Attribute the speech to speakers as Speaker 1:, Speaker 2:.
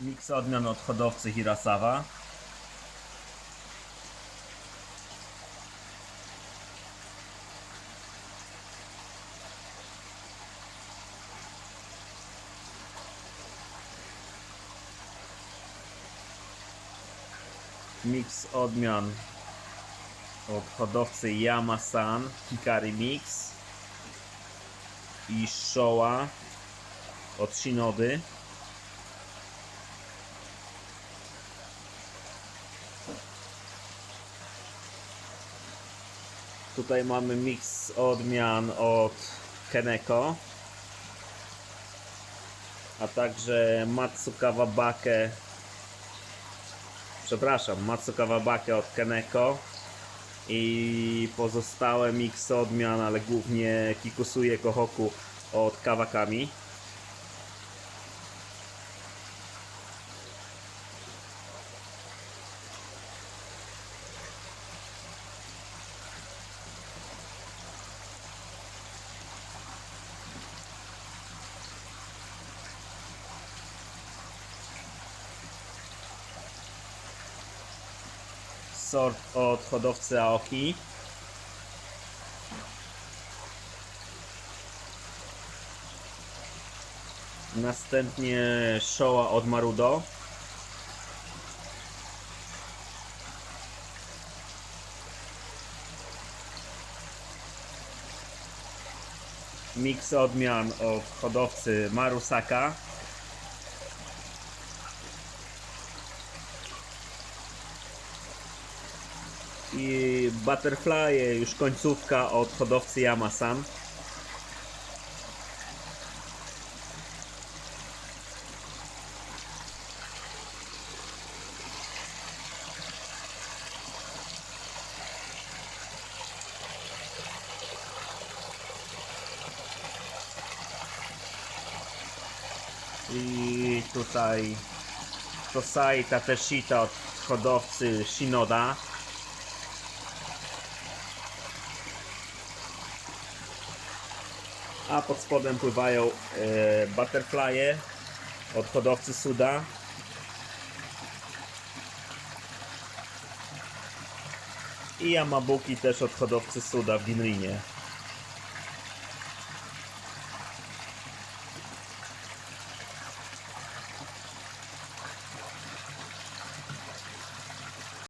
Speaker 1: Miks odmian od hodowcy Hirasawa. Miks odmian od hodowcy Yamasan Hikari Mix i Showa od Shinody. Tutaj mamy miks odmian od Keneko. A także Matsu Kawabake. Przepraszam, Matsu Kawabake od Keneko. I pozostałe miks odmian, ale głównie Kikusuje Kohoku od Kawakami. Sort od hodowcy Aoki. Następnie Showa od Marudo. Miks odmian od hodowcy Marusaka. I Butterfly, już końcówka od hodowcy Yamasan. I tutaj Tosai Tateshita od hodowcy Shinoda. A pod spodem pływają e, butterflye od hodowcy Suda. I Yamabuki też od hodowcy Suda w Ginrinie.